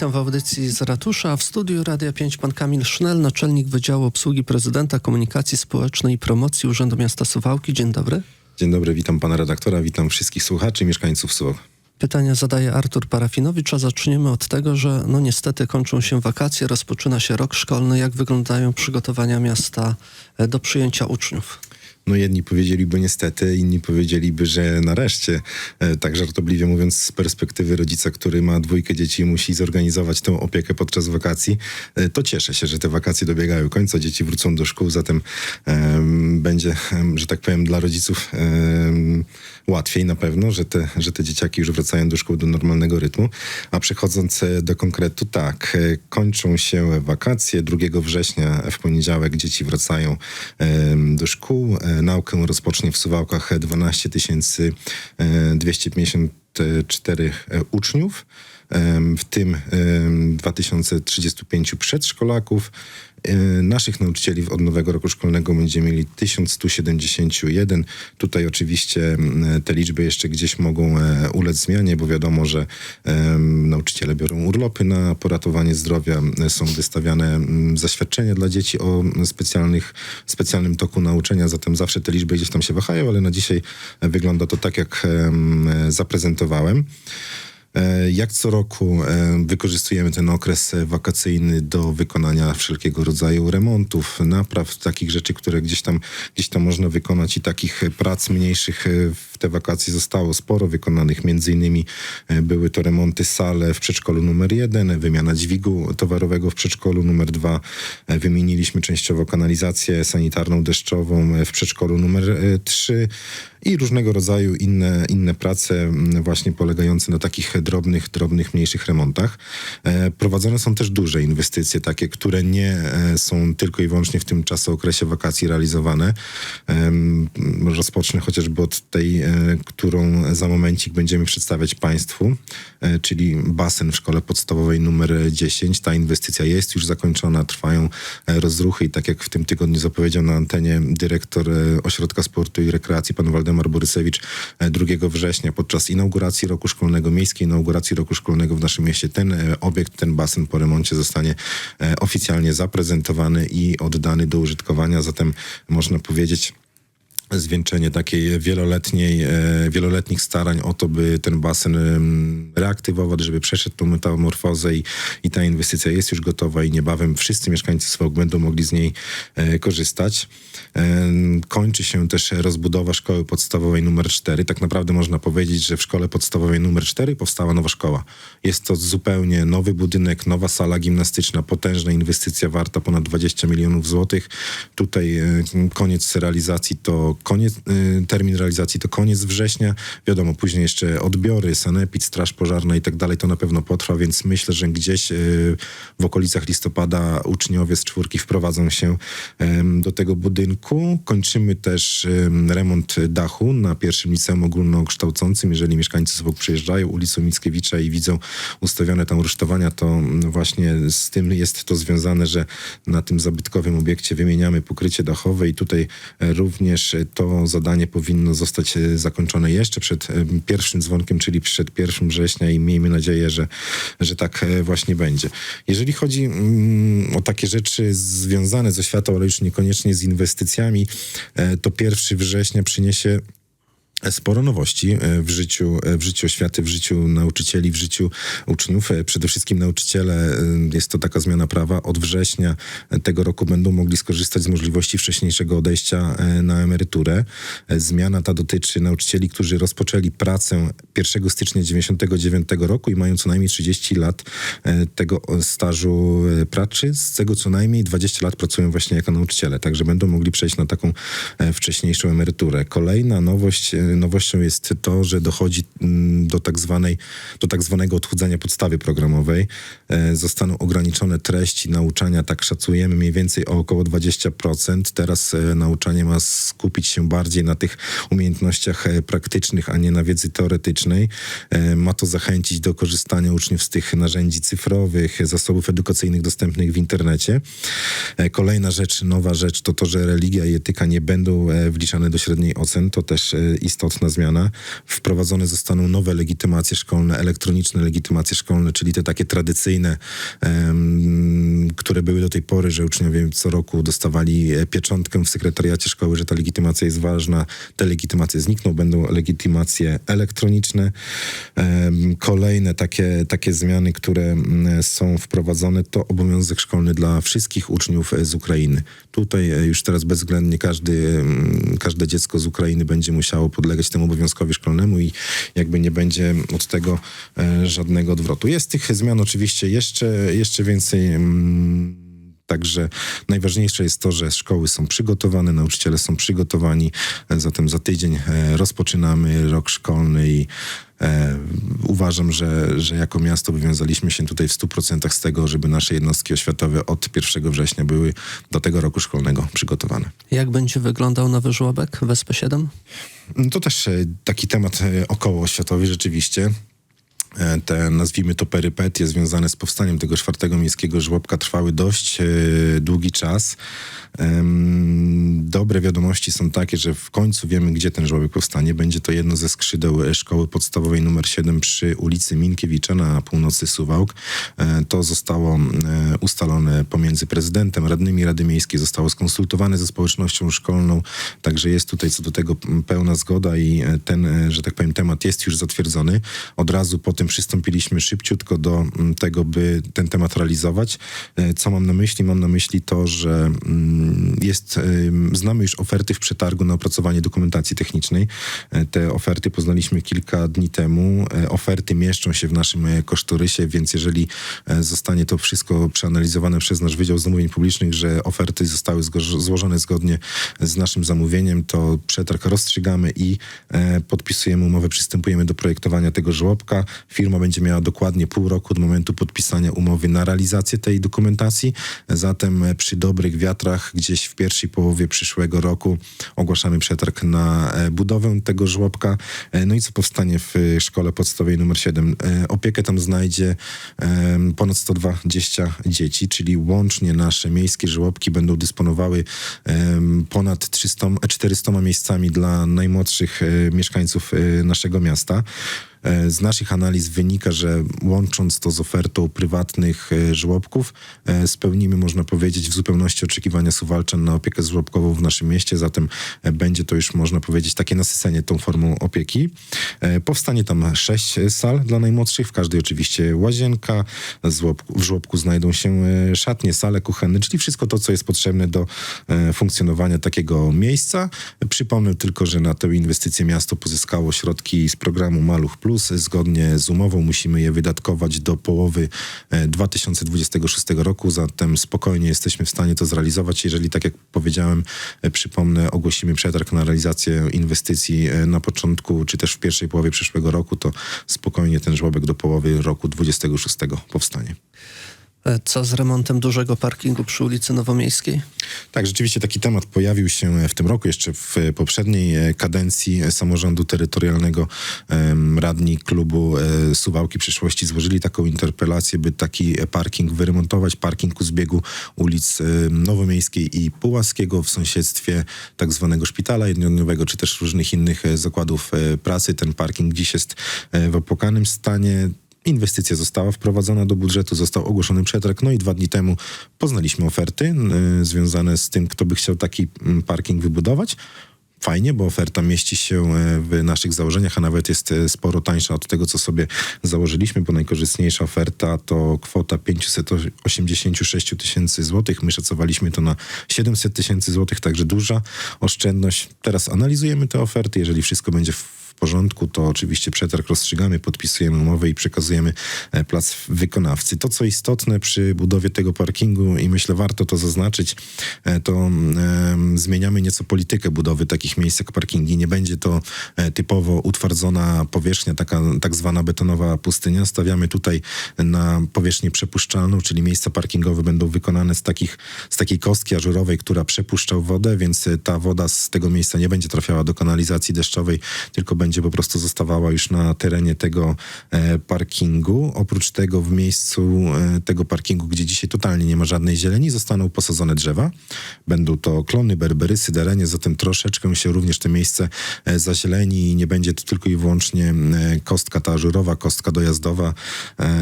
Witam w audycji z ratusza. W studiu Radia 5 pan Kamil Sznel, naczelnik Wydziału Obsługi Prezydenta Komunikacji Społecznej i Promocji Urzędu Miasta Suwałki. Dzień dobry. Dzień dobry, witam pana redaktora, witam wszystkich słuchaczy i mieszkańców Suwałk. Pytania zadaje Artur Parafinowicz, a zaczniemy od tego, że no niestety kończą się wakacje, rozpoczyna się rok szkolny. Jak wyglądają przygotowania miasta e, do przyjęcia uczniów? No jedni powiedzieliby niestety, inni powiedzieliby, że nareszcie, e, tak żartobliwie mówiąc z perspektywy rodzica, który ma dwójkę dzieci i musi zorganizować tę opiekę podczas wakacji, e, to cieszę się, że te wakacje dobiegają końca, dzieci wrócą do szkół, zatem em, będzie, że tak powiem, dla rodziców em, łatwiej na pewno, że te, że te dzieciaki już wracają do szkół do normalnego rytmu. A przechodząc e, do konkretu, tak, kończą się wakacje. 2 września w poniedziałek dzieci wracają em, do szkół. E, Naukę rozpocznie w Suwałkach 12 254 e, uczniów, em, w tym em, 2035 przedszkolaków. Naszych nauczycieli od nowego roku szkolnego będziemy mieli 1171. Tutaj oczywiście te liczby jeszcze gdzieś mogą e, ulec zmianie, bo wiadomo, że nauczyciele biorą urlopy na poratowanie zdrowia, są wystawiane zaświadczenia dla dzieci o specjalnych, specjalnym toku nauczenia, zatem zawsze te liczby gdzieś tam się wahają, ale na dzisiaj wygląda to tak, jak em, zaprezentowałem. E, Jak co roku e, wykorzystujemy ten okres wakacyjny do wykonania wszelkiego rodzaju remontów, napraw, takich rzeczy, które gdzieś tam, gdzieś tam można wykonać i takich prac mniejszych e, w te wakacje zostało sporo wykonanych. Między innymi e, były to remonty sale w przedszkolu numer jeden, wymiana dźwigu towarowego w przedszkolu numer dwa. E, Wymieniliśmy częściowo kanalizację sanitarną deszczową e, w przedszkolu numer trzy i różnego rodzaju inne, inne prace właśnie polegające na takich drobnych, drobnych, mniejszych remontach. Prowadzone są też duże inwestycje, takie, które nie są tylko i wyłącznie w tym czasookresie wakacji realizowane. Rozpocznę chociażby od tej, którą za momencik będziemy przedstawiać Państwu, e, czyli basen w szkole podstawowej numer 10. Ta inwestycja jest już zakończona, trwają e, rozruchy i tak jak w tym tygodniu zapowiedział na antenie dyrektor e, Ośrodka Sportu i Rekreacji, pan Waldemar Borysewicz, e, 2 września podczas inauguracji roku szkolnego, miejskiej inauguracji roku szkolnego w naszym mieście, ten e, obiekt, ten basen po remoncie zostanie e, oficjalnie zaprezentowany i oddany do użytkowania. Zatem można powiedzieć, zwieńczenie takiej wieloletniej, e, wieloletnich starań o to, by ten basen reaktywować, żeby przeszedł tą metamorfozę i, i ta inwestycja jest już gotowa i niebawem wszyscy mieszkańcy Swałk będą mogli z niej e, korzystać. Em, Kończy się też rozbudowa szkoły podstawowej numer 4. Tak naprawdę można powiedzieć, że w szkole podstawowej numer 4 powstała nowa szkoła. Jest to zupełnie nowy budynek, nowa sala gimnastyczna, potężna inwestycja warta ponad 20 milionów złotych. Tutaj e, koniec realizacji to koniec, e, termin realizacji to koniec września. Wiadomo, później jeszcze odbiory, sanepid, straż pożarna i tak dalej, to na pewno potrwa, więc myślę, że gdzieś e, w okolicach listopada uczniowie z czwórki wprowadzą się do tego budynku. Kończymy też em, remont dachu na pierwszym liceum ogólnokształcącym. Jeżeli mieszkańcy Sobok przyjeżdżają ulicą Mickiewicza i widzą ustawione tam rusztowania, to mm, właśnie z tym jest to związane, że na tym zabytkowym obiekcie wymieniamy pokrycie dachowe i tutaj e, również to zadanie powinno zostać e, zakończone jeszcze przed e, pierwszym dzwonkiem, czyli przed 1 września i miejmy nadzieję, że, że tak e, właśnie będzie. Jeżeli chodzi mm, o takie rzeczy związane z oświatą, ale już niekoniecznie z inwestycjami, to 1 września przyniesie sporo nowości e, w życiu, e, w życiu oświaty, w życiu nauczycieli, w życiu uczniów. E, Przede wszystkim nauczyciele, jest to taka zmiana prawa, od września tego roku będą mogli skorzystać z możliwości wcześniejszego odejścia na emeryturę. Zmiana ta dotyczy nauczycieli, którzy rozpoczęli pracę 1 stycznia 99 roku i mają co najmniej 30 lat tego stażu pracy, z tego co najmniej 20 lat pracują właśnie jako nauczyciele, także będą mogli przejść na taką wcześniejszą emeryturę. Kolejna nowość, nowością jest to, że dochodzi mm, do tak, zwanej, do tak zwanego odchudzania podstawy programowej. E, Zostaną ograniczone treści nauczania, tak szacujemy, mniej więcej o około 20%. Teraz e, nauczanie ma skupić się bardziej na tych umiejętnościach e, praktycznych, a nie na wiedzy teoretycznej. Ma to zachęcić do korzystania uczniów z tych narzędzi cyfrowych, zasobów edukacyjnych dostępnych w internecie. Kolejna rzecz, nowa rzecz to to, że religia i etyka nie będą wliczane do średniej ocen. To też istotne istotna zmiana. Wprowadzone zostaną nowe legitymacje szkolne, elektroniczne legitymacje szkolne, czyli te takie tradycyjne, em, które były do tej pory, że uczniowie co roku dostawali e, pieczątkę w sekretariacie szkoły, że ta legitymacja jest ważna. Te legitymacje znikną, będą legitymacje elektroniczne. Em, Kolejne takie, takie zmiany, które są wprowadzone, to obowiązek szkolny dla wszystkich uczniów e, z Ukrainy. Tutaj e, już teraz bezwzględnie każdy, każde dziecko z Ukrainy będzie musiało podlegać temu obowiązkowi szkolnemu i jakby nie będzie od tego e, żadnego odwrotu. Jest tych zmian oczywiście jeszcze, jeszcze więcej. mm, Także najważniejsze jest to, że szkoły są przygotowane, nauczyciele są przygotowani. Zatem za tydzień e, rozpoczynamy rok szkolny i e, uważam, że, że jako miasto wywiązaliśmy się tutaj w 100% z tego, żeby nasze jednostki oświatowe od 1 września były do tego roku szkolnego przygotowane. Jak będzie wyglądał nowy żłobek w SP7? No To też e, taki temat około oświatowy rzeczywiście. E, Te, nazwijmy to perypetie związane z powstaniem tego czwartego miejskiego żłobka trwały dość e, długi czas. Dobre wiadomości są takie, że w końcu wiemy, gdzie ten żłobek powstanie. Będzie to jedno ze skrzydeł e, szkoły podstawowej numer 7 przy ulicy Minkiewicza na północy Suwałk. To zostało ustalone pomiędzy prezydentem, radnymi Rady Miejskiej, zostało skonsultowane ze społecznością szkolną, także jest tutaj co do tego pełna zgoda i ten, że tak powiem, temat jest już zatwierdzony. Od razu po tym przystąpiliśmy szybciutko do m, tego, by ten temat realizować. E, Co mam na myśli? Mam na myśli to, że mm, jest, em, znamy już oferty w przetargu na opracowanie dokumentacji technicznej. E, Te oferty poznaliśmy kilka dni temu. E, Oferty mieszczą się w naszym e, kosztorysie, więc jeżeli e, zostanie to wszystko przeanalizowane przez nasz Wydział Zamówień Publicznych, że oferty zostały złożone zgodnie z naszym zamówieniem, to przetarg rozstrzygamy i e, podpisujemy umowę, przystępujemy do projektowania tego żłobka. Firma będzie miała dokładnie pół roku od momentu podpisania umowy na realizację tej dokumentacji. Zatem przy dobrych wiatrach gdzieś w pierwszej połowie przyszłego roku ogłaszamy przetarg na e, budowę tego żłobka. E, No i co powstanie w e, szkole podstawowej numer 7? E, Opiekę tam znajdzie ponad 120 dzieci, czyli łącznie nasze miejskie żłobki będą dysponowały ponad 300, 400 miejscami dla najmłodszych mieszkańców naszego miasta. E, Z naszych analiz wynika, że łącząc to z ofertą prywatnych e, żłobków, e, spełnimy, można powiedzieć, w zupełności oczekiwania Suwalczan na opiekę żłobkową w naszym mieście, zatem będzie to już, można powiedzieć, takie nasycenie tą formą opieki. Powstanie tam sześć sal dla najmłodszych, w każdej oczywiście łazienka, w żłobku znajdą się szatnie, sale kuchenne, czyli wszystko to, co jest potrzebne do funkcjonowania takiego miejsca. Przypomnę tylko, że na tę inwestycję miasto pozyskało środki z programu Maluch Plus. Zgodnie z umową musimy je wydatkować do połowy e, 2026 roku, zatem spokojnie jesteśmy w stanie to zrealizować. Jeżeli, tak jak powiedziałem, e, przypomnę, ogłosimy przetarg na realizację inwestycji e, na początku, czy też w pierwszej połowie przyszłego roku, to spokojnie ten żłobek do połowy roku 26 powstanie. E, Co z remontem dużego parkingu przy ulicy Nowomiejskiej? Tak, rzeczywiście taki temat pojawił się w tym roku, jeszcze w poprzedniej e, kadencji samorządu terytorialnego. Radni klubu e, Suwałki Przyszłości złożyli taką interpelację, by taki parking wyremontować, parking u zbiegu ulic e, Nowomiejskiej i Pułaskiego w sąsiedztwie tak zwanego szpitala jednodniowego, czy też różnych innych e, zakładów e, pracy. Ten parking dziś jest e, w opłakanym stanie. Inwestycja została wprowadzona do budżetu, został ogłoszony przetarg, no i dwa dni temu poznaliśmy oferty y, związane z tym, kto by chciał taki mm, parking wybudować. Fajnie, bo oferta mieści się e, w naszych założeniach, a nawet jest e, sporo tańsza od tego, co sobie założyliśmy, bo najkorzystniejsza oferta to kwota 586 tysięcy złotych. My szacowaliśmy to na 700 tysięcy złotych, także duża oszczędność. Teraz analizujemy te oferty. Jeżeli wszystko będzie w porządku, to oczywiście przetarg rozstrzygamy, podpisujemy umowę i przekazujemy e, plac wykonawcy. To, co istotne przy budowie tego parkingu i myślę warto to zaznaczyć, e, to em, zmieniamy nieco politykę budowy takich miejsc jak parkingi. Nie będzie to e, typowo utwardzona powierzchnia, taka tak zwana betonowa pustynia. Stawiamy tutaj na powierzchnię przepuszczalną, czyli miejsca parkingowe będą wykonane z, takich, z takiej kostki ażurowej, która przepuszcza wodę, więc ta woda z tego miejsca nie będzie trafiała do kanalizacji deszczowej, tylko będzie będzie po prostu zostawała już na terenie tego e, parkingu. Oprócz tego w miejscu e, tego parkingu, gdzie dzisiaj totalnie nie ma żadnej zieleni, zostaną posadzone drzewa. Będą to klony, berbery, syderenie, zatem troszeczkę się również te miejsce e, zazieleni i nie będzie to tylko i wyłącznie kostka ta ażurowa, kostka dojazdowa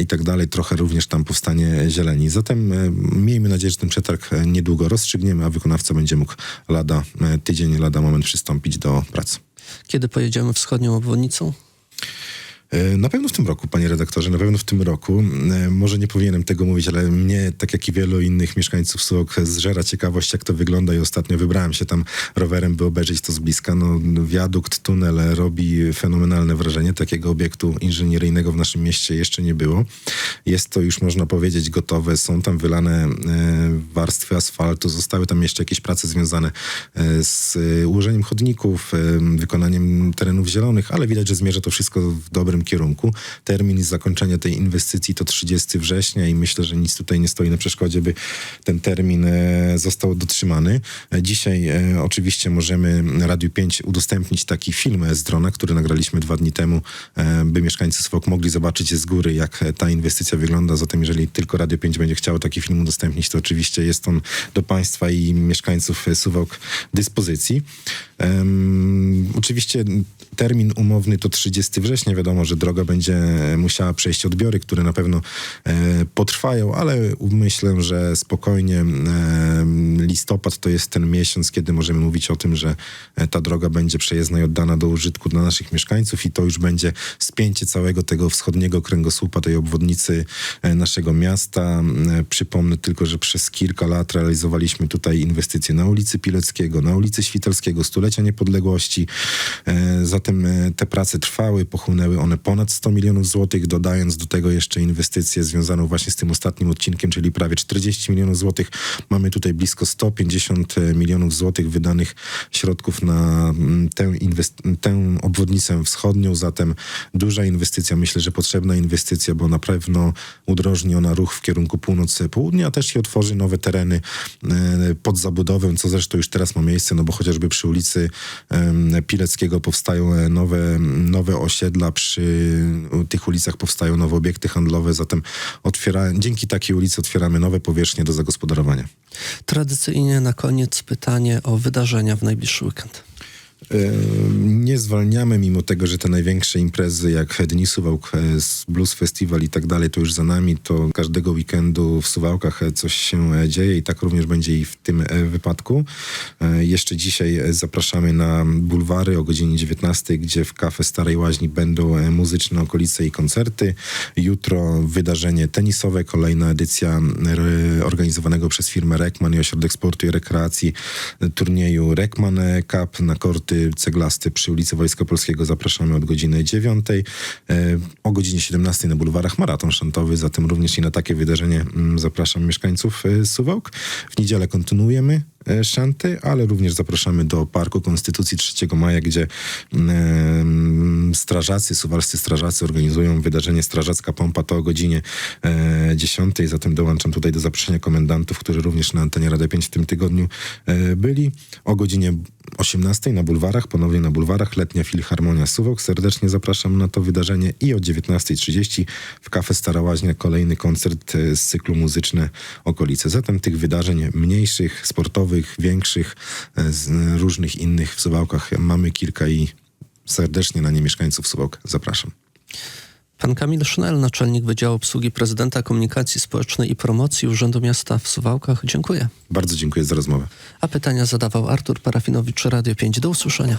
i tak dalej. Trochę również tam powstanie zieleni. Zatem miejmy nadzieję, że ten przetarg niedługo rozstrzygniemy, a wykonawca będzie mógł lada tydzień, lada moment przystąpić do pracy. Kiedy pojedziemy wschodnią obwodnicą? E, Na pewno w tym roku, panie redaktorze, na pewno w tym roku. E, Może nie powinienem tego mówić, ale mnie, tak jak i wielu innych mieszkańców Sułok, zżera ciekawość, jak to wygląda i ostatnio wybrałem się tam rowerem, by obejrzeć to z bliska. No, wiadukt, tunel robi fenomenalne wrażenie. Takiego obiektu inżynieryjnego w naszym mieście jeszcze nie było. Jest to już, można powiedzieć, gotowe. Są tam wylane e, warstwy asfaltu. Zostały tam jeszcze jakieś prace związane z ułożeniem chodników, wykonaniem terenów zielonych, ale widać, że zmierza to wszystko w dobrym kierunku. Termin zakończenia tej inwestycji to 30 września i myślę, że nic tutaj nie stoi na przeszkodzie, by ten termin e, został dotrzymany. E, Dzisiaj e, oczywiście możemy Radiu 5 udostępnić taki film z drona, który nagraliśmy dwa dni temu, by mieszkańcy Swok mogli zobaczyć z góry, jak ta inwestycja wygląda. Zatem jeżeli tylko Radio 5 będzie chciało taki film udostępnić, to oczywiście jest on do Państwa i mieszkańców Suwałk dyspozycji. Em, oczywiście termin umowny to 30 września. Wiadomo, że droga będzie musiała przejść odbiory, które na pewno e, potrwają, ale myślę, że spokojnie e, listopad to jest ten miesiąc, kiedy możemy mówić o tym, że e, ta droga będzie przejezdna i oddana do użytku dla naszych mieszkańców i to już będzie spięcie całego tego wschodniego kręgosłupa, tej obwodnicy naszego miasta. Przypomnę tylko, że przez kilka lat realizowaliśmy tutaj inwestycje na ulicy Pileckiego, na ulicy Świtelskiego, stulecia niepodległości. Zatem te prace trwały, pochłonęły one ponad 100 milionów złotych, dodając do tego jeszcze inwestycję związaną właśnie z tym ostatnim odcinkiem, czyli prawie 40 milionów złotych. Mamy tutaj blisko 150 milionów złotych wydanych środków na mm, tę, tę obwodnicę wschodnią, zatem duża inwestycja, myślę, że potrzebna inwestycja, bo na pewno udrożni ona ruch w kierunku północy-południa, a też i otworzy nowe tereny e, pod zabudowę, co zresztą już teraz ma miejsce, no bo chociażby przy ulicy Pileckiego powstają e, nowe, nowe osiedla, przy tych ulicach powstają nowe obiekty handlowe, zatem otwiera, dzięki takiej ulicy otwieramy nowe powierzchnie do zagospodarowania. Tradycyjnie na koniec pytanie o wydarzenia w najbliższy weekend. Nie zwalniamy, mimo tego, że te największe imprezy jak Dni Suwałk, e, Blues Festival i tak dalej, to już za nami, to każdego weekendu w Suwałkach e, coś się e, dzieje i tak również będzie i w tym wypadku. Jeszcze dzisiaj zapraszamy na bulwary o godzinie 19, gdzie w kafe Starej Łaźni będą muzyczne okolice i koncerty. Jutro wydarzenie tenisowe, kolejna edycja organizowanego przez firmę Rekman i Ośrodek Sportu i Rekreacji turnieju Rekman Cup na korty ceglaste przy ulicy Wojska Polskiego. Zapraszamy od godziny 9. E, O godzinie 17 na bulwarach maraton szantowy, zatem również i na takie wydarzenie mm, zapraszam mieszkańców e, Suwałk. W niedzielę kontynuujemy szanty, ale również zapraszamy do Parku Konstytucji 3 maja, gdzie em, strażacy, suwalscy strażacy organizują wydarzenie Strażacka Pompa to o godzinie e, 10. Zatem dołączam tutaj do zaproszenia komendantów, którzy również na antenie Rady 5 w tym tygodniu e, byli. O godzinie 18 na bulwarach, ponownie na bulwarach, letnia Filharmonia Suwok. Serdecznie zapraszam na to wydarzenie i o 19.30 w Kafe Stara Łaźnia kolejny koncert e, z cyklu Muzyczne Okolice. Zatem tych wydarzeń mniejszych, sportowych, większych, e, z różnych innych w Suwałkach mamy kilka i serdecznie na nie mieszkańców Suwałk zapraszam. Pan Kamil Sznel, naczelnik Wydziału Obsługi Prezydenta Komunikacji Społecznej i Promocji Urzędu Miasta w Suwałkach. Dziękuję. Bardzo dziękuję za rozmowę. A pytania zadawał Artur Parafinowicz, Radio 5. Do usłyszenia.